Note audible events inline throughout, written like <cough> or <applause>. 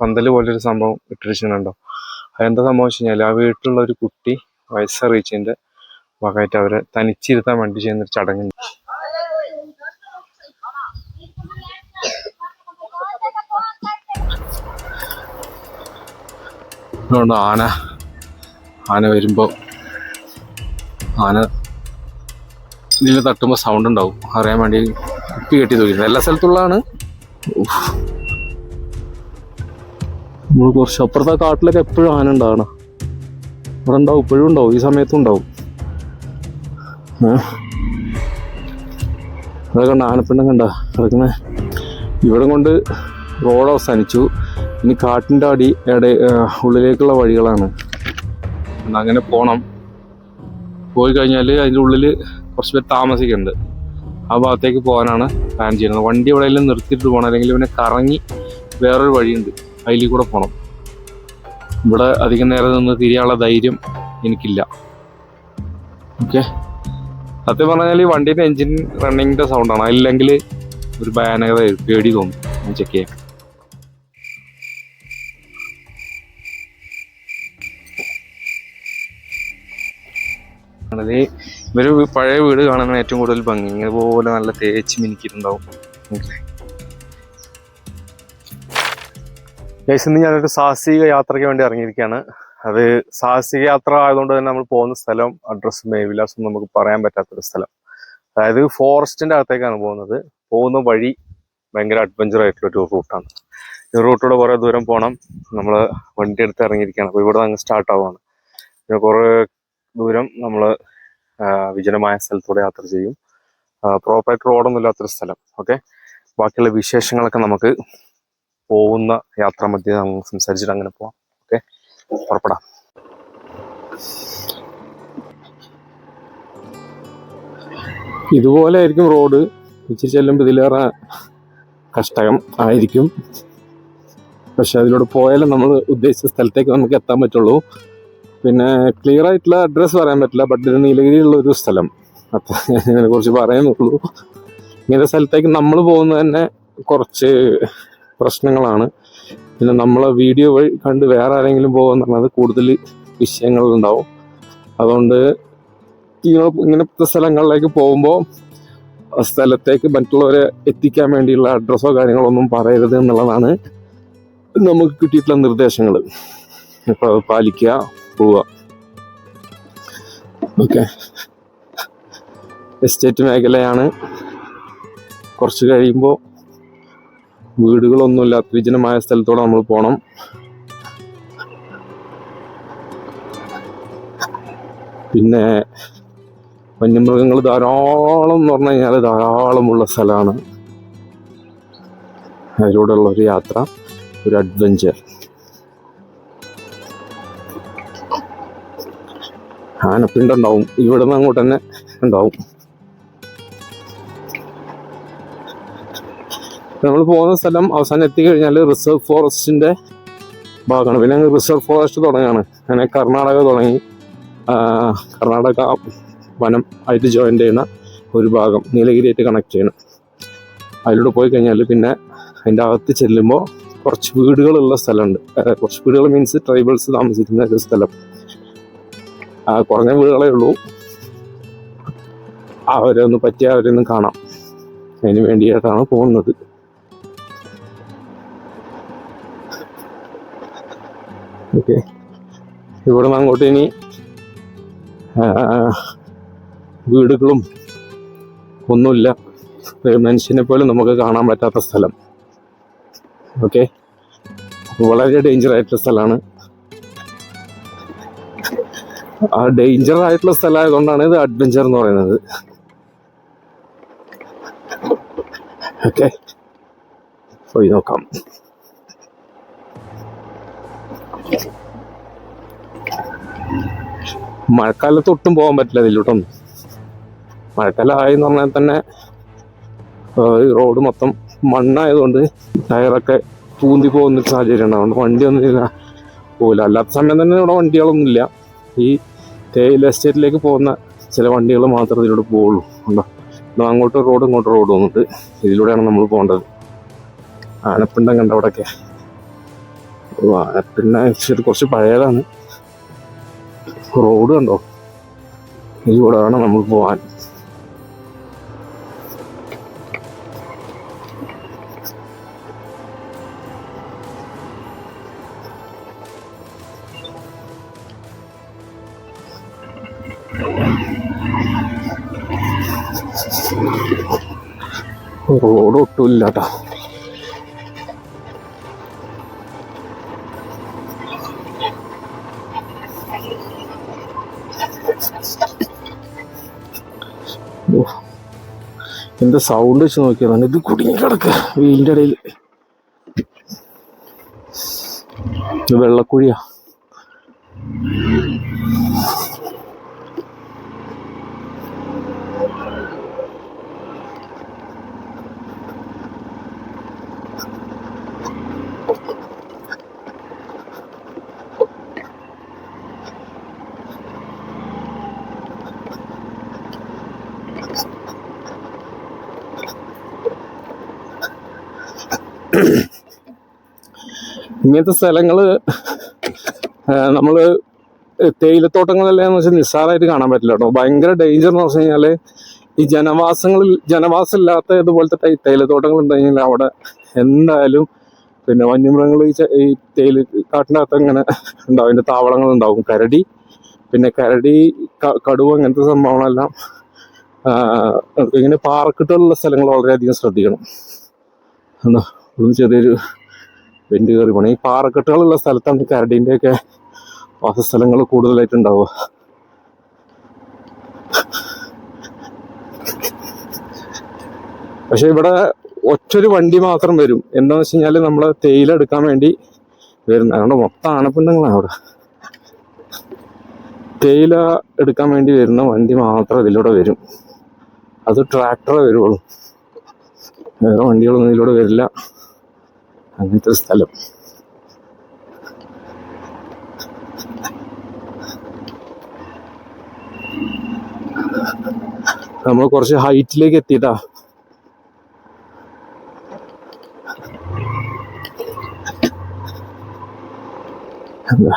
പന്തൽ പോലൊരു സംഭവം ഇട്ടിരിക്കുന്നുണ്ടോ? അതെന്താ സംഭവം വെച്ച് കഴിഞ്ഞാൽ ആ വീട്ടിലുള്ള ഒരു കുട്ടി വയസ്സറിയിച്ചതിന്റെ ഭാഗമായിട്ട് അവരെ തനിച്ചിരുത്താൻ വേണ്ടി ചെയ്യുന്നൊരു ചടങ്ങുണ്ട് ആന ആന വരുമ്പോൾ ആന ഇതിൽ തട്ടുമ്പോൾ സൗണ്ട് ഉണ്ടാവും. അറിയാൻ വേണ്ടി കുപ്പി കെട്ടി തോന്നിയിരുന്നു എല്ലാ സ്ഥലത്തുള്ളതാണ്. നമ്മൾ കുറച്ച് അപ്പുറത്തെ കാട്ടിലൊക്കെ എപ്പോഴും ആന ഉണ്ടാവണം. ഇവിടെ ഉണ്ടാവും ഇപ്പോഴും ഉണ്ടാവും ഈ സമയത്തും ഉണ്ടാവും. അതൊക്കെ കണ്ട ആനപ്പിണ്ടം കണ്ട? കിടക്കുന്നത് ഇവിടെ കൊണ്ട് റോഡ് അവസാനിച്ചു. ഇനി കാട്ടിന്റെ അടി ഇട ഉള്ളിലേക്കുള്ള വഴികളാണ്. അങ്ങനെ പോകണം പോയി കഴിഞ്ഞാൽ അതിന്റെ ഉള്ളിൽ കുറച്ച് പേര് താമസിക്കുന്നുണ്ട് ആ ഭാഗത്തേക്ക് പോകാനാണ് പ്ലാൻ ചെയ്യുന്നത് വണ്ടി എവിടെയെങ്കിലും നിർത്തിയിട്ട് പോകണം അല്ലെങ്കിൽ പിന്നെ കറങ്ങി വേറൊരു വഴിയുണ്ട്. അതിൽ കൂടെ പോകണം ഇവിടെ അധികം നേരം നിന്ന് തിരിയാനുള്ള ധൈര്യം എനിക്കില്ല. ഓക്കെ സത്യം പറഞ്ഞാൽ ഈ വണ്ടീന്റെ എൻജിൻ റണ്ണിങ്ങിന്റെ സൗണ്ടാണ് അല്ലെങ്കിൽ ഒരു ഭയാനകത പേടി തോന്നും. ചെക്ക് ആണത് ഇവർ പഴയ വീട് കാണുന്ന ഏറ്റവും കൂടുതൽ ഭംഗി. ഇതുപോലെ നല്ല തേച്ച് മിനിക്കിയിട്ടുണ്ടാവും. ഗൈസ് ഇന്ന് ഞാനൊരു സാഹസിക യാത്രയ്ക്ക് വേണ്ടി ഇറങ്ങിയിരിക്കുകയാണ്. അത് സാഹസിക യാത്ര ആയതുകൊണ്ട് തന്നെ നമ്മൾ പോകുന്ന സ്ഥലം അഡ്രസ്സ് മേവിലാസും നമുക്ക് പറയാൻ പറ്റാത്തൊരു സ്ഥലം. അതായത് ഫോറസ്റ്റിന്റെ അകത്തേക്കാണ് പോകുന്നത്. പോകുന്ന വഴി ഭയങ്കര അഡ്വഞ്ചർ ആയിട്ടുള്ള ഒരു റൂട്ടാണ് ഈ റൂട്ടിലൂടെ കുറേ ദൂരം പോകണം നമ്മൾ വണ്ടി എടുത്ത് ഇറങ്ങിയിരിക്കുകയാണ്. അപ്പോൾ ഇവിടെ അങ്ങ് സ്റ്റാർട്ട് ആവുകയാണ്. പിന്നെ കുറേ ദൂരം നമ്മൾ വിജനമായ സ്ഥലത്തൂടെ യാത്ര ചെയ്യും. പ്രോപ്പറായിട്ട് റോഡൊന്നും ഇല്ലാത്തൊരു സ്ഥലം. ഓക്കെ ബാക്കിയുള്ള വിശേഷങ്ങളൊക്കെ നമുക്ക് പോകുന്ന യാത്രാ മധ്യ സംസാരിച്ചിട്ട് അങ്ങനെ പോവാം. ഓക്കെ? പുറപ്പെടാം. ഇതുപോലെ ആയിരിക്കും റോഡ്. ഇച്ചിരി ചെല്ലുമ്പോൾ ഇതിലേറെ കഷ്ടകം ആയിരിക്കും. പക്ഷെ അതിലൂടെ പോയാലും നമ്മൾ ഉദ്ദേശിച്ച സ്ഥലത്തേക്ക് നമുക്ക് എത്താൻ പറ്റുള്ളൂ. പിന്നെ ക്ലിയർ ആയിട്ടുള്ള അഡ്രസ്സ് പറയാൻ പറ്റില്ല ബട്ട് ഇത് നീലഗിരിയുള്ള ഒരു സ്ഥലം. അപ്പം ഇതിനെ കുറിച്ച് പറയുന്നുള്ളൂ ഇങ്ങനത്തെ സ്ഥലത്തേക്ക് നമ്മൾ പോകുന്നത് തന്നെ കുറച്ച് പ്രശ്നങ്ങളാണ്. പിന്നെ നമ്മളെ വീഡിയോ വഴി കണ്ട് വേറെ ആരെങ്കിലും പോകുന്നത് കൂടുതൽ വിഷയങ്ങളുണ്ടാവും അതുകൊണ്ട് ഇങ്ങനെ ഇങ്ങനത്തെ സ്ഥലങ്ങളിലേക്ക് പോകുമ്പോൾ സ്ഥലത്തേക്ക് മറ്റുള്ളവരെ എത്തിക്കാൻ വേണ്ടിയുള്ള അഡ്രസ്സോ കാര്യങ്ങളോ ഒന്നും പറയരുത് എന്നുള്ളതാണ് നമുക്ക് കിട്ടിയിട്ടുള്ള നിർദ്ദേശങ്ങൾ അപ്പോൾ പാലിക്കുക പോവുക. ഓക്കെ. എസ്റ്റേറ്റ് മേഖലയാണ്. കുറച്ച് കഴിയുമ്പോൾ വീടുകളൊന്നുമില്ലാത്ത വിജനമായ സ്ഥലത്തോടെ നമ്മൾ പോകണം പിന്നെ വന്യമൃഗങ്ങൾ ധാരാളം എന്ന് പറഞ്ഞു കഴിഞ്ഞാൽ ധാരാളമുള്ള സ്ഥലമാണ്. അതിലൂടെയുള്ള ഒരു യാത്ര ഒരു അഡ്വഞ്ചർ ആനപ്പിണ്ടുണ്ടാവും ഇവിടെ നിന്ന് അങ്ങോട്ട് തന്നെ ഉണ്ടാവും. നമ്മൾ പോകുന്ന സ്ഥലം അവസാനം എത്തിക്കഴിഞ്ഞാൽ റിസർവ് ഫോറസ്റ്റിന്റെ ഭാഗമാണ്. പിന്നെ അങ്ങ് റിസർവ് ഫോറസ്റ്റ് തുടങ്ങുകയാണ് അങ്ങനെ കർണാടക തുടങ്ങി. കർണാടക വനം ആയിട്ട് ജോയിൻ ചെയ്യുന്ന ഒരു ഭാഗം നീലഗിരിയായിട്ട് കണക്ട് ചെയ്യണം. അതിലൂടെ പോയി കഴിഞ്ഞാൽ പിന്നെ അതിന്റെ അകത്ത് ചെല്ലുമ്പോൾ കുറച്ച് വീടുകളുള്ള സ്ഥലമുണ്ട്. കുറച്ച് വീടുകൾ മീൻസ് ട്രൈബൽസ് താമസിക്കുന്ന ഒരു സ്ഥലം. കുറഞ്ഞ വീടുകളേ ഉള്ളൂ. അവരെ ഒന്ന് പറ്റിയ അവരെ കാണാം. അതിന് വേണ്ടിയിട്ടാണ് പോകുന്നത്. ഓക്കെ ഇവിടെ നിന്ന് അങ്ങോട്ട് ഇനി വീടുകളും ഒന്നുമില്ല. മനുഷ്യനെ പോലും നമുക്ക് കാണാൻ പറ്റാത്ത സ്ഥലം. ഓക്കെ വളരെ ഡേഞ്ചർ ആയിട്ടുള്ള സ്ഥലമാണ്. ആ ഡേഞ്ചർ ആയിട്ടുള്ള സ്ഥലമായതുകൊണ്ടാണ് ഇത് അഡ്വഞ്ചർ എന്ന് പറയുന്നത്. ഓക്കെ പോയി നോക്കാം. മഴക്കാലത്ത് ഒട്ടും പോകാൻ പറ്റില്ല ഇതിലോട്ടൊന്നും. മഴക്കാലമായി എന്ന് പറഞ്ഞാൽ തന്നെ ഈ റോഡ് മൊത്തം മണ്ണായതുകൊണ്ട് ടയറൊക്കെ പൂന്തി പോകുന്ന സാഹചര്യം ഉണ്ട്. വണ്ടി ഒന്നും ഇല്ല. പോകില്ല അല്ലാത്ത സമയം തന്നെ ഇവിടെ വണ്ടികളൊന്നും ഇല്ല ഈ തേയില എസ്റ്റേറ്റിലേക്ക് പോകുന്ന ചില വണ്ടികൾ മാത്രമേ ഇതിലൂടെ പോവുള്ളൂ. ഉണ്ടോ? അങ്ങോട്ട് റോഡ് ഇങ്ങോട്ട് റോഡ് വന്നിട്ട് ഇതിലൂടെയാണ് നമ്മൾ പോകേണ്ടത്. ആനപ്പിണ്ടം കണ്ട അവിടെയൊക്കെ പിന്നെ ശരി കുറച്ച് പഴയതാണ്. റോഡ് കണ്ടോ? കൂടെ വേണം നമ്മൾ പോവാൻ. റോഡ് ഒട്ടും ഇല്ലാട്ടോ എന്താ സൗണ്ട് വെച്ച് നോക്കിയാൽ ഇത് കുടുങ്ങി കിടക്ക വീടിന്റെ ഇടയിൽ. വെള്ളക്കുഴിയാ. ഇങ്ങനത്തെ സ്ഥലങ്ങൾ നമ്മൾ തേയിലത്തോട്ടങ്ങളെല്ലാം വെച്ചാൽ നിസ്സാരമായിട്ട് കാണാൻ പറ്റില്ല കേട്ടോ. ഭയങ്കര ഡേഞ്ചർ എന്ന് പറഞ്ഞു കഴിഞ്ഞാൽ ഈ ജനവാസങ്ങളിൽ ജനവാസം ഇല്ലാത്ത ഇതുപോലത്തെ തേയിലത്തോട്ടങ്ങൾ ഉണ്ടെങ്കിൽ അവിടെ എന്തായാലും പിന്നെ വന്യമൃഗങ്ങൾ ഈ തേയില കാട്ടിനകത്ത് ഇങ്ങനെ ഉണ്ടാവും. അതിന്റെ താവളങ്ങൾ ഉണ്ടാവും. കരടി പിന്നെ കരടി കടുവ അങ്ങനത്തെ സംഭവങ്ങളെല്ലാം ഇങ്ങനെ പാറക്കെട്ടുള്ള സ്ഥലങ്ങൾ വളരെയധികം ശ്രദ്ധിക്കണം. എന്താ ചെറിയൊരു വെന്റ് കയറി പോകണം ഈ പാറക്കെട്ടുകളുള്ള സ്ഥലത്താണ് ഒക്കെ വാസസ്ഥലങ്ങൾ കൂടുതലായിട്ട് ഉണ്ടാവുക പക്ഷെ ഇവിടെ ഒറ്റൊരു വണ്ടി മാത്രം വരും. എന്താന്ന് വെച്ച് കഴിഞ്ഞാൽ നമ്മൾ തേയില എടുക്കാൻ വേണ്ടി വരുന്ന അതുകൊണ്ട് മൊത്തം ആണപ്പിണ്ടങ്ങളാണ് അവിടെ. തേയില എടുക്കാൻ വേണ്ടി വരുന്ന വണ്ടി മാത്രം ഇതിലൂടെ വരും. അത് ട്രാക്ടറേ വരുള്ളൂ വേറെ വണ്ടികളൊന്നും ഇതിലൂടെ വരില്ല. അങ്ങനത്തെ ഒരു സ്ഥലം. നമ്മൾ കുറച്ച് ഹൈറ്റിലേക്ക് എത്തിയിട്ടാ. എന്താ.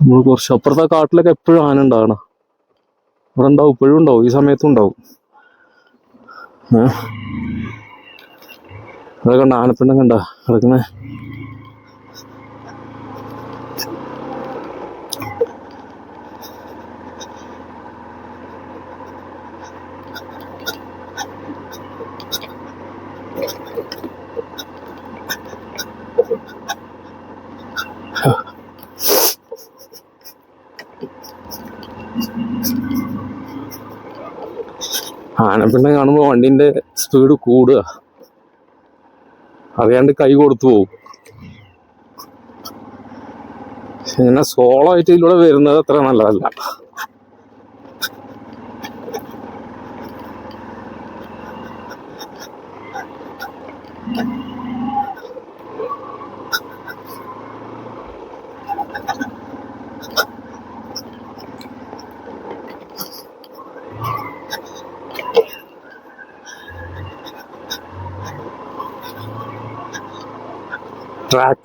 നമ്മൾ കുറച്ച് അപ്പുറത്തെ കാട്ടിലൊക്കെ എപ്പോഴും ആന ഉണ്ടാകണം ഇവിടെ ഉണ്ടാവും ഇപ്പോഴും ഉണ്ടാവും ഈ സമയത്തും ഉണ്ടാവും? അതൊക്കെ കണ്ട ആനപ്പിണ്ടം കണ്ട കിടക്കുന്നേ ആനപ്പിണ്ടം കാണുമ്പോൾ വണ്ടിന്റെ സ്പീഡ് കൂടുക. അറിയാണ്ട് കൈ കൊടുത്തു പോകും ഇങ്ങനെ സോളോ ആയിട്ട് ഇതിലൂടെ വരുന്നത് അത്ര നല്ലതല്ല.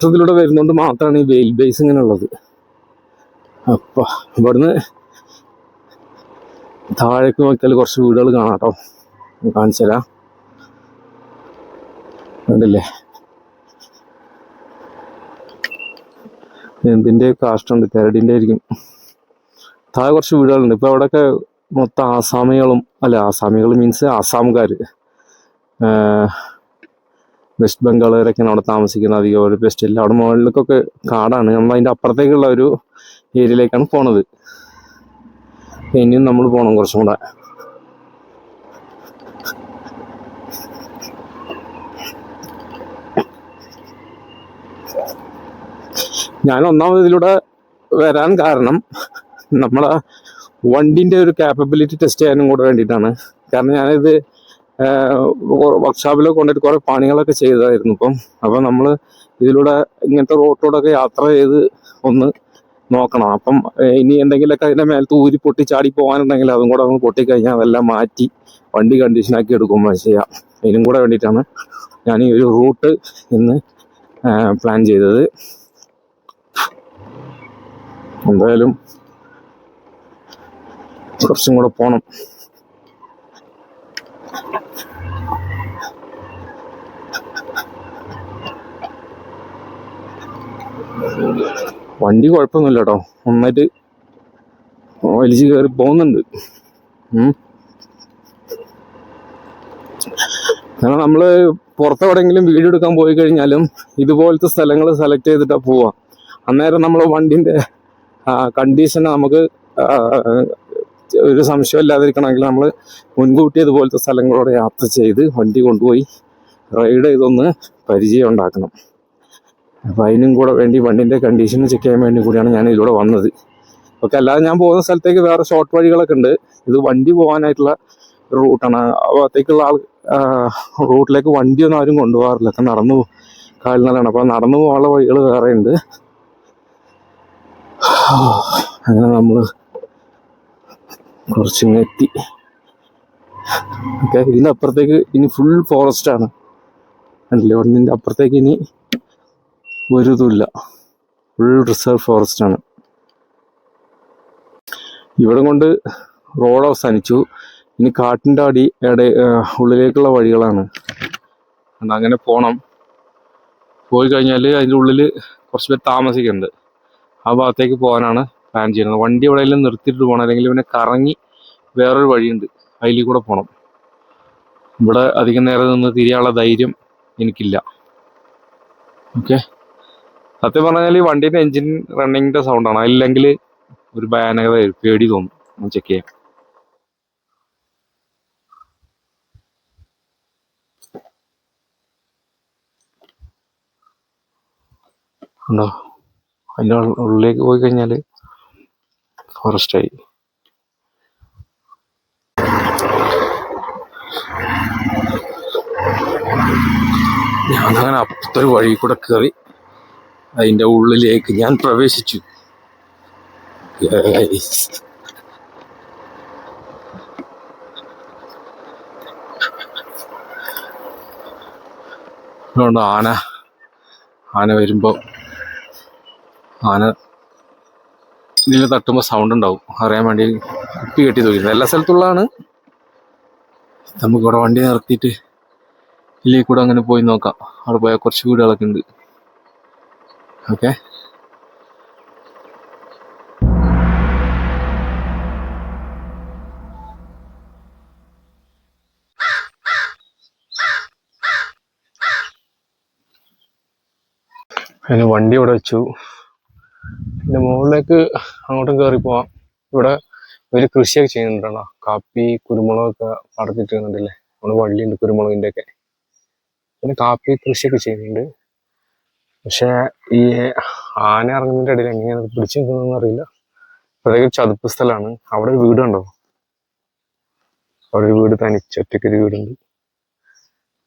ഇതിലൂടെ വരുന്നോണ്ട് മാത്രമാണ് ഈ വെയിൽ ബേസ് ഇങ്ങനെ ഉള്ളത് അപ്പൊ ഇവിടുന്ന് താഴേക്ക് നോക്കിയാൽ കുറച്ച് വീടുകൾ കാണാം കേട്ടോ കാണിച്ചു തരാം. കണ്ടില്ലേ? എന്തിന്റെ കാഷ്ടമുണ്ട് കരടിന്റെ ആയിരിക്കും. താഴെ കുറച്ച് വീടുകളുണ്ട്. ഇപ്പൊ അവിടെയൊക്കെ മൊത്തം ആസാമികളും അല്ല ആസാമികൾ മീൻസ് ആസാമുകാർ വെസ്റ്റ് ബംഗാളുകാരൊക്കെയാണ് അവിടെ താമസിക്കുന്നത് അധികം ഒരു ബെസ്റ്റ് ഇല്ല. അവിടെ മുകളിലേക്കൊക്കെ കാടാണ്. നമ്മൾ അതിന്റെ അപ്പുറത്തേക്കുള്ള ഒരു ഏരിയയിലേക്കാണ് പോണത്. ഇനിയും നമ്മൾ പോകണം കുറച്ചും കൂടെ. ഞാൻ ഒന്നാമത് ഇതിലൂടെ വരാൻ കാരണം നമ്മളെ വണ്ടിന്റെ ഒരു കാപ്പബിലിറ്റി ടെസ്റ്റ് ചെയ്യാനും കൂടെ വേണ്ടിയിട്ടാണ്. കാരണം ഞാനിത് വർക്ക്ഷോപ്പിലൊക്കെ കൊണ്ടുപോയിട്ട് കുറെ പണികളൊക്കെ ചെയ്തതായിരുന്നു ഇപ്പം. അപ്പം നമ്മൾ ഇതിലൂടെ ഇങ്ങനത്തെ റോട്ടിലൂടെയൊക്കെ യാത്ര ചെയ്ത് ഒന്ന് നോക്കണം. അപ്പം ഇനി എന്തെങ്കിലുമൊക്കെ അതിന്റെ മേലത്ത് ഊരി പൊട്ടി ചാടി പോകാനുണ്ടെങ്കിൽ അതും കൂടെ ഒന്ന് പൊട്ടിക്കഴിഞ്ഞാൽ അതെല്ലാം മാറ്റി വണ്ടി കണ്ടീഷനാക്കി എടുക്കുമ്പോൾ ചെയ്യാം. ഇതിനും കൂടെ വേണ്ടിയിട്ടാണ് ഞാൻ ഈ ഒരു റൂട്ട് ഇന്ന് പ്ലാൻ ചെയ്തത്. എന്തായാലും കുറച്ചും കൂടെ പോണം. വണ്ടി കുഴപ്പമൊന്നുമില്ല കേട്ടോ നന്നായിട്ട് വലിച്ചു കയറി പോകുന്നുണ്ട്. കാരണം നമ്മൾ പുറത്തെവിടെയെങ്കിലും വീഡിയോ എടുക്കാൻ പോയി കഴിഞ്ഞാലും ഇതുപോലത്തെ സ്ഥലങ്ങൾ സെലക്ട് ചെയ്തിട്ടാ പോവാ. അന്നേരം നമ്മൾ വണ്ടിന്റെ കണ്ടീഷൻ നമുക്ക് ഒരു സംശയം ഇല്ലാതിരിക്കണമെങ്കിൽ നമ്മൾ മുൻകൂട്ടി ഇതുപോലത്തെ സ്ഥലങ്ങളോടെ യാത്ര ചെയ്ത് വണ്ടി കൊണ്ടുപോയി റൈഡ് ചെയ്തൊന്ന് പരിചയം ഉണ്ടാക്കണം. അപ്പം അതിനും കൂടെ വേണ്ടി വണ്ടിന്റെ കണ്ടീഷൻ ചെക്ക് ചെയ്യാൻ വേണ്ടി കൂടിയാണ് ഞാൻ ഇതിലൂടെ വന്നത്. ഓക്കെ അല്ലാതെ ഞാൻ പോകുന്ന സ്ഥലത്തേക്ക് വേറെ ഷോർട്ട് വഴികളൊക്കെ ഉണ്ട്. ഇത് വണ്ടി പോകാനായിട്ടുള്ള റൂട്ടാണ് ആ ഭാഗത്തേക്കുള്ള ആൾ റൂട്ടിലേക്ക് വണ്ടിയൊന്നും ആരും കൊണ്ടുപോകാറില്ല. ഒക്കെ നടന്നു കാൽനടയാണ് അപ്പോൾ നടന്നു പോകാനുള്ള വഴികൾ വേറെ ഉണ്ട്. അങ്ങനെ നമ്മൾ കുറച്ചിങ്ങനെ എത്തി. ഓക്കെ ഇതിന്റെ അപ്പുറത്തേക്ക് ഇനി ഫുൾ ഫോറസ്റ്റ് ആണ്. കണ്ടില്ലേ ഒന്നിന്റെ അപ്പുറത്തേക്ക് ഇനി ഒരു ഫുൾ റിസർവ് ഫോറസ്റ്റ് ആണ്. ഇവിടെ കൊണ്ട് റോഡ് അവസാനിച്ചു. ഇനി കാട്ടിന്റെ അടി ഇട ഉള്ളിലേക്കുള്ള വഴികളാണ്. അങ്ങനെ പോകണം പോയി കഴിഞ്ഞാൽ അതിന്റെ ഉള്ളിൽ കുറച്ച് പേര് താമസിക്കുന്നുണ്ട്. ആ ഭാഗത്തേക്ക് പോകാനാണ് പ്ലാൻ ചെയ്യുന്നത്. വണ്ടി എവിടെയെങ്കിലും നിർത്തിയിട്ട് പോകണം. അല്ലെങ്കിൽ പിന്നെ കറങ്ങി വേറൊരു വഴിയുണ്ട്. അതിൽ കൂടെ പോകണം ഇവിടെ അധികം നേരം നിന്ന് തിരിയാനുള്ള ധൈര്യം എനിക്കില്ല. ഓക്കെ സത്യം പറഞ്ഞാൽ ഈ വണ്ടീന്റെ എഞ്ചിൻ റണ്ണിങ്ങിന്റെ സൗണ്ടാണ് അല്ലെങ്കിൽ ഒരു ഭയാനകത. പേടി തോന്നും. ചെക്ക് ചെയ്യാം ഉണ്ടോ? അതിന്റെ ഉൾ- ഉള്ളിലേക്ക് പോയി കഴിഞ്ഞാൽ ഫോറസ്റ്റായി ഞാനങ്ങനെ അപ്പത്തൊരു വഴി കൂടെ കയറി അതിന്റെ ഉള്ളിലേക്ക് ഞാൻ പ്രവേശിച്ചു. അതുകൊണ്ട് ആന ആന വരുമ്പോൾ ആന ഇതിൽ തട്ടുമ്പോൾ സൗണ്ട് ഉണ്ടാവും. അറിയാൻ വേണ്ടി കുപ്പി കെട്ടി നോക്കിയിരുന്നു എല്ലാ സ്ഥലത്തുള്ളതാണ്. നമുക്കിവിടെ വണ്ടി നിർത്തിയിട്ട് ഇതിലേക്ക് കൂടെ അങ്ങനെ പോയി നോക്കാം. അവിടെ പോയാൽ കുറച്ച് വീടുകളൊക്കെ ഉണ്ട്. ഓക്കെ അതിന് വണ്ടി ഇവിടെ വെച്ചു. പിന്നെ മുകളിലേക്ക് അങ്ങോട്ടും കയറി പോവാം. ഇവിടെ ഒരു കൃഷിയൊക്കെ ചെയ്യുന്നുണ്ടല്ലോ. കാപ്പി കുരുമുളകൊക്കെ പടത്തിട്ടുണ്ടല്ലേ നമ്മൾ വള്ളിയുണ്ട് കുരുമുളകിന്റെ ഒക്കെ പിന്നെ കാപ്പി കൃഷിയൊക്കെ ചെയ്യുന്നുണ്ട്. പക്ഷെ ഈ ആന ഇറങ്ങുന്നതിന്റെ ഇടയിൽ എങ്ങനെയാണ് പിടിച്ചു നിൽക്കുന്നതെന്ന് അറിയില്ല. അതൊക്കെ ചതുപ്പ് സ്ഥലമാണ്. അവിടെ ഒരു വീട് കണ്ടോ? അവിടെ ഒരു വീട് തനിച്ച് വീടുണ്ട്.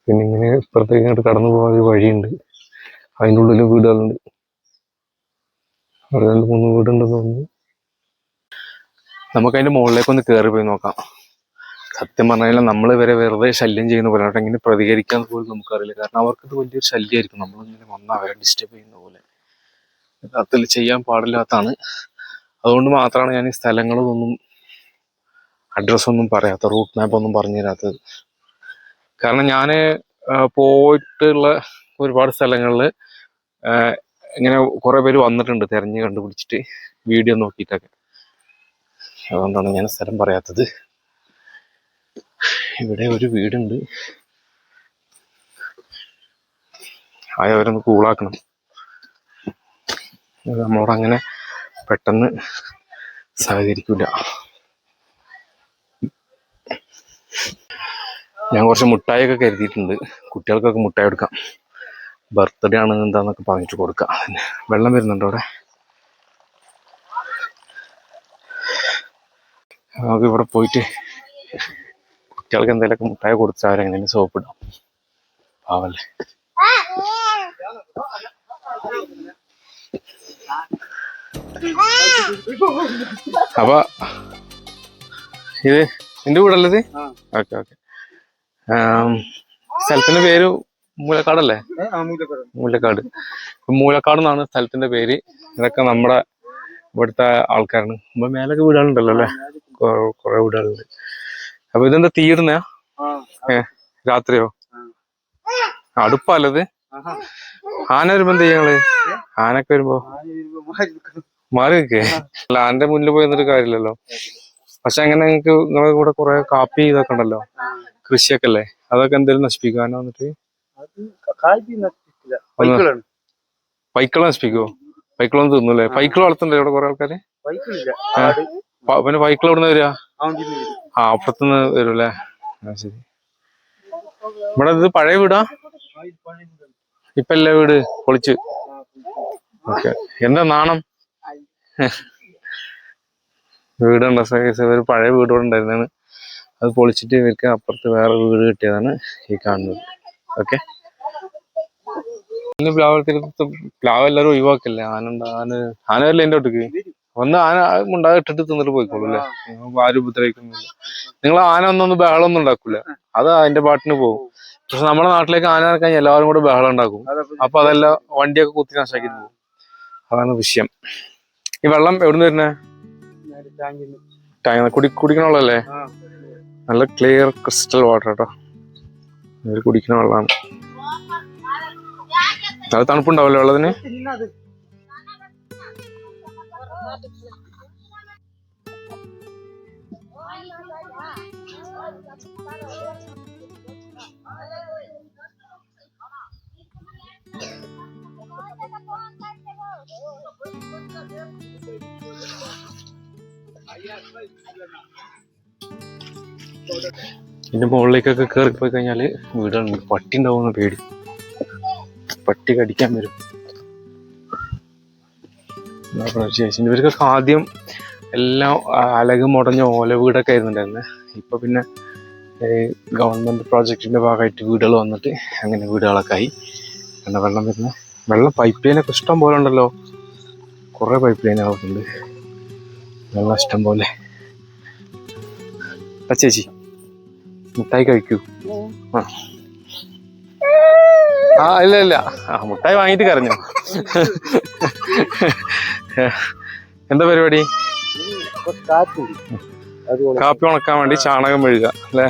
പിന്നെ ഇങ്ങനെ ഇപ്പുറത്തേക്ക് ഇങ്ങോട്ട് കടന്നു പോകാൻ ഒരു വഴിയുണ്ട്. അതിന്റെ ഉള്ളിൽ വീടുകളുണ്ട്. അവിടെ രണ്ട് മൂന്ന് വീടുണ്ടെന്ന് തോന്നുന്നു. നമുക്ക് അതിന്റെ മുകളിലേക്ക് ഒന്ന് കയറി പോയി നോക്കാം. സത്യം പറഞ്ഞാൽ നമ്മൾ വരെ വെറുതെ ശല്യം ചെയ്യുന്ന പോലെ എങ്ങനെ പ്രതികരിക്കാൻ പോലും നമുക്കറിയില്ല. കാരണം അവർക്ക് ഇത് വലിയൊരു ശല്യമായിരിക്കും നമ്മളിങ്ങനെ വന്ന് അവരെ ഡിസ്റ്റർബ് ചെയ്യുന്ന പോലെ. യഥാർത്ഥത്തിൽ ചെയ്യാൻ പാടില്ലാത്തതാണ്. അതുകൊണ്ട് മാത്രമാണ് ഞാൻ ഈ സ്ഥലങ്ങളൊന്നും അഡ്രസ്സൊന്നും പറയാത്ത റൂട്ട് മാപ്പ് ഒന്നും പറഞ്ഞു തരാത്തത്. കാരണം ഞാൻ പോയിട്ടുള്ള ഒരുപാട് സ്ഥലങ്ങളിൽ ഇങ്ങനെ കുറേ പേര് വന്നിട്ടുണ്ട് തിരഞ്ഞ് കണ്ടുപിടിച്ചിട്ട്. വീഡിയോ നോക്കിയിട്ടൊക്കെ. അതുകൊണ്ടാണ് ഞാൻ സ്ഥലം പറയാത്തത്. ഇവിടെ ഒരു വീടുണ്ട്. ആയ അവരൊന്ന് കൂളാക്കണം. നമ്മളോട് അങ്ങനെ പെട്ടെന്ന് സഹകരിക്കില്ല ഞാൻ കുറച്ച് മുട്ടായൊക്കെ കരുതിയിട്ടുണ്ട്. കുട്ടികൾക്കൊക്കെ മുട്ടായി എടുക്കാം ബർത്ത്ഡേ ആണ് എന്താന്നൊക്കെ പറഞ്ഞിട്ട് കൊടുക്കാം. വെള്ളം വരുന്നുണ്ടോ അവിടെ? നമുക്ക് ഇവിടെ പോയിട്ട് കുട്ടികൾക്ക് എന്തെങ്കിലുമൊക്കെ മുട്ടായി കൊടുത്താൽ സോപ്പ് ഇടാം. പാവല്ലേ. അപ്പൊ ഇത് നിന്റെ അല്ലത് ഓക്കെ ഓക്കെ. സ്ഥലത്തിന്റെ പേര് മൂലക്കാടല്ലേ? മൂലക്കാട്. മൂലക്കാട്. എന്നാണ് സ്ഥലത്തിന്റെ പേര്. ഇതൊക്കെ നമ്മുടെ ഇവിടുത്തെ ആൾക്കാരാണ്. മുമ്പ് മേലൊക്കെ വീടുകളുണ്ടല്ലോ അല്ലെ? കൊറേ കുറെ വീടുകളുണ്ട്. അപ്പൊ ഇതെന്താ തീർന്ന രാത്രിയോ? അടുപ്പല്ലത് ആന വരുമ്പോ എന്താ ചെയ്യങ്ങൾ ആനൊക്കെ വരുമ്പോ? മാറി നിൽക്കേ? അല്ല ആന്റെ മുന്നിൽ പോയി നിന്നിട്ട് കാര്യമില്ലല്ലോ. പക്ഷെ അങ്ങനെ നിങ്ങക്ക് നിങ്ങളുടെ കൂടെ കുറെ കാപ്പി ഇതൊക്കെ ഉണ്ടല്ലോ? കൃഷിയൊക്കെ അല്ലേ? അതൊക്കെ എന്തെങ്കിലും നശിപ്പിക്കാനോ വന്നിട്ട് പൈക്കള നശിപ്പിക്കോ? പൈക്കളൊന്നും തിന്നൂല്ലേ? പൈക്കള വളർത്തണ്ടേ ഇവിടെ കുറെ ആൾക്കാര്? പിന്നെ പൈക്കള എവിടെ നിന്ന് വരിക ആ അപ്പുറത്തുനിന്ന് വരൂല്ലേ ആ ശരി. ഇവിടെ ഇത് പഴയ വീടാ? ഇപ്പൊ അല്ലേ വീട്? പൊളിച്ച്. ഓക്കെ. എന്താ നാണം? വീടുണ്ട സഹേസ് ഒരു പഴയ വീട് ഇവിടെ ഉണ്ടായിരുന്നാണ് അത് പൊളിച്ചിട്ട് ഇവർക്ക് അപ്പുറത്ത് വേറെ വീട് കിട്ടിയതാണ് ഈ കാണുന്നത്. ഓക്കെ. ഇന്ന് പ്ലാവ് പ്ലാവ് എല്ലാവരും ഒഴിവാക്കല്ലേ? ആന ആന ആന വരില്ല എന്റെ ഒട്ടുക്ക് ഒന്ന് ആന ഉണ്ടാകെ ഇട്ടിട്ട് തിന്നിട്ട് പോയിക്കോളൂ അല്ലേ? ആരും ഉപദ്രവിക്കുന്നില്ല നിങ്ങൾ ആന ഒന്നൊന്നും ബഹളം ഒന്നും ഉണ്ടാക്കൂല. അത് അതിന്റെ പാട്ടിന് പോകും. പക്ഷെ നമ്മുടെ നാട്ടിലേക്ക് ആന ഇറക്കാൻ എല്ലാവരും കൂടെ ബഹളം ഉണ്ടാക്കും. അപ്പൊ അതെല്ലാം വണ്ടിയൊക്കെ കുത്തി നാശാക്കി പോകും. അതാണ് വിഷയം. ഈ വെള്ളം എവിടുന്ന് വരുന്നേ? ടാങ്ക് കുടി കുടിക്കണുള്ളല്ലേ നല്ല ക്ലിയർ ക്രിസ്റ്റൽ വാട്ടർ കേട്ടോ. ഇത് കുടിക്കുന്ന വെള്ളമാണ്. നല്ല തണുപ്പുണ്ടാവല്ലോ വെള്ളത്തിന്? ഇതിന്റെ മുകളിലേക്കൊക്കെ കയറി പോയി കഴിഞ്ഞാൽ വീടാണ്. പട്ടി ഉണ്ടാവുന്ന പേടി. പട്ടി കടിക്കാൻ വരും. ചേച്ചി ഇവർക്കൊക്കെ ആദ്യം എല്ലാം അലക് മുടഞ്ഞ ഓല വീടൊക്കെ ആയിരുന്നുണ്ടായിരുന്നത് ഇപ്പൊ പിന്നെ ഗവൺമെന്റ് പ്രോജക്റ്റിന്റെ ഭാഗമായിട്ട് വീടുകൾ വന്നിട്ട് അങ്ങനെ വീടുകളൊക്കെ ആയി. പിന്നെ വെള്ളം വരുന്ന. വെള്ളം പൈപ്പ് ലൈനൊക്കെ ഇഷ്ടം പോലെ ഉണ്ടല്ലോ. കുറെ പൈപ്പ് ലൈനുകളൊക്കെ ആവുന്നുണ്ട് വെള്ളം ഇഷ്ടം പോലെ. ചേച്ചി മുട്ടായി കഴിക്കൂ. ആ. ആ ഇല്ല ഇല്ല. ആ മുട്ടായി വാങ്ങിയിട്ട് കരഞ്ഞോ? <laughs> എന്താ പരിപാടി? കാപ്പി ഉണക്കാൻ വേണ്ടി ചാണകം മെഴുക അല്ലേ?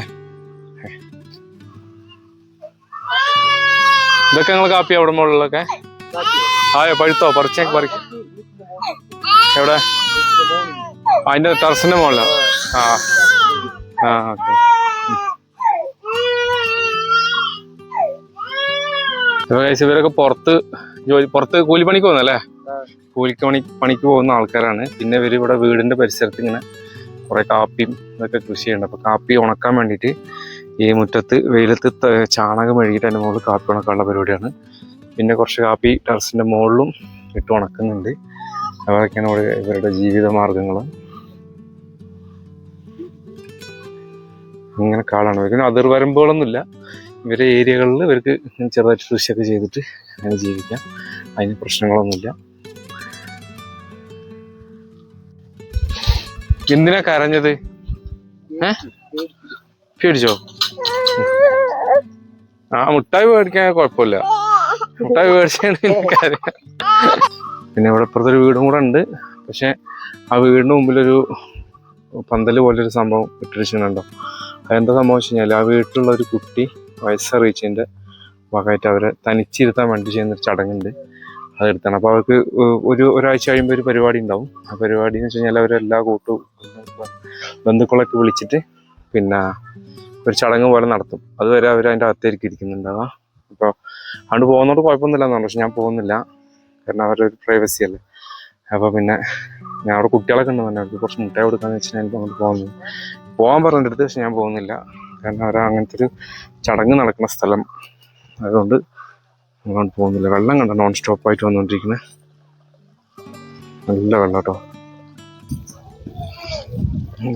ഇതൊക്കെ നിങ്ങൾ കാപ്പി അവിടെ മുകളിലൊക്കെ? ആയോ പഴുത്തോ? പറിച്ചേക്ക് പറിക്ക എവിടെ? അതിന്റെ ടെറസിന്റെ മുകളിലോ? ആ. ആ ഓക്കെ. ഇവരൊക്കെ പുറത്ത് ജോലി പുറത്ത് കൂലിപ്പണിക്ക് പോകുന്നല്ലേ കൂലിക്ക് പണി പണിക്ക് പോകുന്ന ആൾക്കാരാണ്. പിന്നെ ഇവർ ഇവിടെ വീടിന്റെ പരിസരത്ത് ഇങ്ങനെ കുറെ കാപ്പിയും ഇതൊക്കെ കൃഷി ചെയ്യുന്നുണ്ട്. അപ്പൊ കാപ്പി ഉണക്കാൻ വേണ്ടിയിട്ട് ഈ മുറ്റത്ത് വെയിലത്ത് ചാണകം മെഴുകിയിട്ട് അതിന് മുകളിൽ കാപ്പി ഉണക്കാനുള്ള പരിപാടിയാണ്. പിന്നെ കുറച്ച് കാപ്പി ടെറസിന്റെ മുകളിലും ഇട്ട് ഉണക്കുന്നുണ്ട്. അതൊക്കെയാണ് ഇവിടെ ഇവരുടെ ജീവിത മാർഗങ്ങൾ ഇങ്ങനെ കാളാണ് ഇവർക്ക് അതിർവരമ്പുകളൊന്നുമില്ല ഇവരെ ഏരിയകളിൽ ഇവർക്ക് ചെറുതായിട്ട് കൃഷിയൊക്കെ ചെയ്തിട്ട് അങ്ങനെ ജീവിക്കാം. അതിന് പ്രശ്നങ്ങളൊന്നുമില്ല. എന്തിനാ കരഞ്ഞത്? ഏ? പേടിച്ചോ? ആ മുട്ടായി മേടിക്കാൻ കുഴപ്പമില്ല. മുട്ടായി മേടിച്ചാണ് പിന്നെ ഇവിടെ ഇപ്പുറത്തൊരു വീടും കൂടെ ഉണ്ട്. പക്ഷെ ആ വീടിന് മുമ്പിലൊരു പന്തൽ പോലൊരു സംഭവം ഇട്ടിരിച്ചിട്ടുണ്ടോ അതെന്താ സംഭവം വെച്ച് കഴിഞ്ഞാൽ ആ വീട്ടിലുള്ള ഒരു കുട്ടി വയസ്സറിയിച്ചതിന്റെ ഭാഗമായിട്ട് അവരെ തനിച്ചിരുത്താൻ വേണ്ടി ചെയ്യുന്നൊരു ചടങ്ങുണ്ട്. അതെടുത്താണ്. അപ്പോൾ അവർക്ക് ഒരു ഒരാഴ്ച കഴിയുമ്പോൾ ഒരു പരിപാടി ഉണ്ടാവും. ആ പരിപാടി എന്ന് വെച്ച് കഴിഞ്ഞാൽ അവരെല്ലാ കൂട്ടു ബന്ധുക്കളൊക്കെ വിളിച്ചിട്ട് പിന്നെ ഒരു ചടങ്ങ് പോലെ നടത്തും. അതുവരെ അവർ അതിന്റെ അകത്തേക്ക് ഇരിക്കുന്നുണ്ടാവുക അപ്പോൾ അങ്ങോട്ട് പോകുന്നതുകൊണ്ട് കുഴപ്പമൊന്നുമില്ല എന്നാണ് പക്ഷെ ഞാൻ പോകുന്നില്ല. കാരണം അവരുടെ ഒരു പ്രൈവസി അല്ലേ. അപ്പോൾ പിന്നെ ഞാൻ അവിടെ കുട്ടികളൊക്കെ ഉണ്ട് തന്നെ അവർക്ക് കുറച്ച് മുട്ടായി കൊടുക്കാന്ന് വെച്ചാൽ എനിക്ക് അങ്ങോട്ട് പോകുന്നു. പോകാൻ പറഞ്ഞിട്ട് പക്ഷെ ഞാൻ പോകുന്നില്ല. കാരണം അവർ അങ്ങനത്തെ ഒരു ചടങ്ങ് നടക്കുന്ന സ്ഥലം. അതുകൊണ്ട് അങ്ങോട്ട് പോകുന്നില്ല. വെള്ളം കണ്ട? നോൺ സ്റ്റോപ്പ് ആയിട്ട് വന്നുകൊണ്ടിരിക്കുന്നത് നല്ല വെള്ളം കേട്ടോ.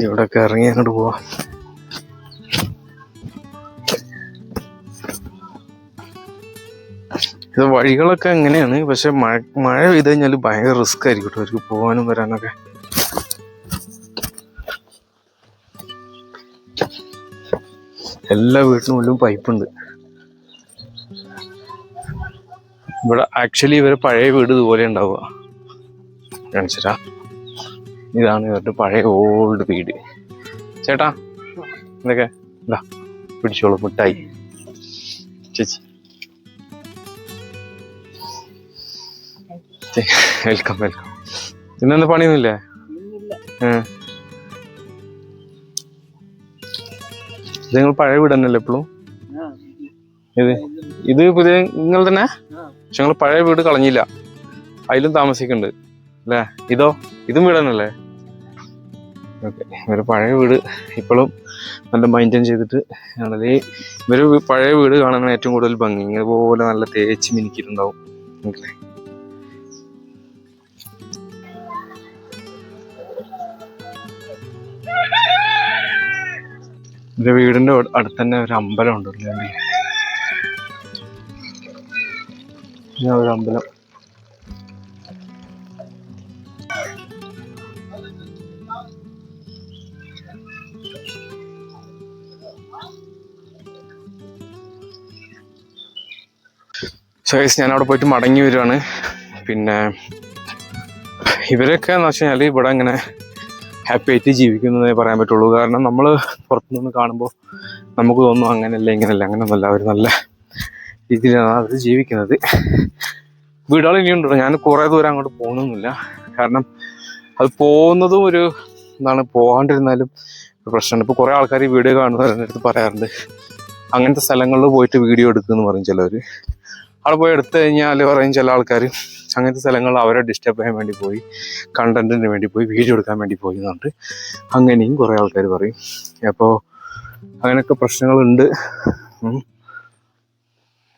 ഇവിടെയൊക്കെ ഇറങ്ങി അങ്ങോട്ട് പോവാം. ഇത് വഴികളൊക്കെ എങ്ങനെയാണ്? പക്ഷെ മഴ മഴ പെയ്ത് കഴിഞ്ഞാൽ ഭയങ്കര റിസ്ക് ആയിരിക്കും കേട്ടോ. അവർക്ക് പോകാനും വരാനൊക്കെ. എല്ലാ വീട്ടിനുള്ളിലും പൈപ്പുണ്ട് ഇവിടെ ആക്ച്വലി ഇവർ പഴയ വീട് ഇതുപോലെ ഉണ്ടാവുക. കാണിച്ചരാ ഇതാണ് ഇവരുടെ പഴയ ഓൾഡ് വീട്. ചേട്ടാ എന്തൊക്കെ ഇതാ പിടിച്ചോളൂ മിഠായി. ചേച്ചി. വെൽക്കം വെൽക്കം പിന്നെന്താ പണിയൊന്നുമില്ലേ? നിങ്ങൾ പഴയ വീട് തന്നെയല്ലേ എപ്പോഴും ഇത് ഇത് പുതിയ നിങ്ങൾ തന്നെ? പക്ഷെ ഞങ്ങൾ പഴയ വീട് കളഞ്ഞില്ല. അതിലും താമസിക്കുന്നുണ്ട്. അല്ലേ? ഇതോ? ഇതും വീട് തന്നെയല്ലേ ഓക്കെ ഇവർ പഴയ വീട് ഇപ്പോഴും നല്ല മെയിന്റെയിൻ ചെയ്തിട്ട് ഞങ്ങളത് ഇവർ പഴയ വീട് കാണാൻ ഏറ്റവും കൂടുതൽ ഭംഗി. ഇതുപോലെ നല്ല തേച്ച് മിനിക്കിട്ടുണ്ടാവും ഓക്കെ എന്റെ വീടിന്റെ അട്- അടുത്ത് തന്നെ ഒരു അമ്പലം ഉണ്ട് ഞാൻ ഒരു അമ്പലം സോ ഗൈസ് ഞാൻ അവിടെ പോയിട്ട് മടങ്ങി വരുവാണ് പിന്നെ ഇവരൊക്കെ എന്ന് വെച്ച് കഴിഞ്ഞാൽ ഇവിടെ അങ്ങനെ ഹാപ്പി ആയിട്ട് ജീവിക്കുന്നതേ പറയാൻ പറ്റുള്ളൂ. കാരണം നമ്മൾ പുറത്തുനിന്ന് കാണുമ്പോൾ നമുക്ക് തോന്നും അങ്ങനെയല്ല ഇങ്ങനെയല്ല അങ്ങനെയൊന്നുമല്ല അവർ നല്ല രീതിയിലാണ് അത് ജീവിക്കുന്നത്. വീടുകൾ ഇനിയുണ്ടോ ഞാൻ കുറേ ദൂരം അങ്ങോട്ട് പോകുന്നൊന്നുമില്ല. കാരണം അത് പോകുന്നതും ഒരു എന്താണ് പോകാണ്ടിരുന്നാലും ഒരു പ്രശ്നമാണ്. ഇപ്പോൾ കുറേ ആൾക്കാർ ഈ വീഡിയോ കാണുന്നവരെടുത്ത് പറയാറുണ്ട്. അങ്ങനത്തെ സ്ഥലങ്ങളിൽ പോയിട്ട് വീഡിയോ എടുക്കുമെന്ന് പറയും ചിലവർ അവിടെ പോയി എടുത്തു കഴിഞ്ഞാൽ പറയും ചില ആൾക്കാർ അങ്ങനത്തെ സ്ഥലങ്ങളിൽ അവരെ ഡിസ്റ്റർബ് ചെയ്യാൻ വേണ്ടി പോയി കണ്ടന്റിന് വേണ്ടി പോയി വീഡിയോ എടുക്കാൻ വേണ്ടി പോയി എന്നുണ്ട് അങ്ങനെയും കുറേ ആൾക്കാർ പറയും. അപ്പോൾ അങ്ങനെയൊക്കെ പ്രശ്നങ്ങളുണ്ട്.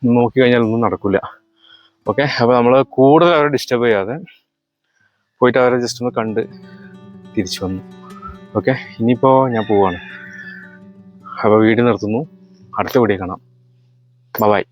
നോക്കി കഴിഞ്ഞാൽ ഒന്നും നടക്കില്ല ഓക്കെ അപ്പോൾ നമ്മൾ കൂടുതൽ അവരെ ഡിസ്റ്റർബ് ചെയ്യാതെ പോയിട്ട് അവരെ ജസ്റ്റ് ഒന്ന് കണ്ട് തിരിച്ചു വന്നു. ഓക്കെ ഇനിയിപ്പോൾ ഞാൻ പോവാണ്. അപ്പോൾ വീട് നിർത്തുന്നു. അടുത്ത വീഡിയോ കാണാം. ബൈ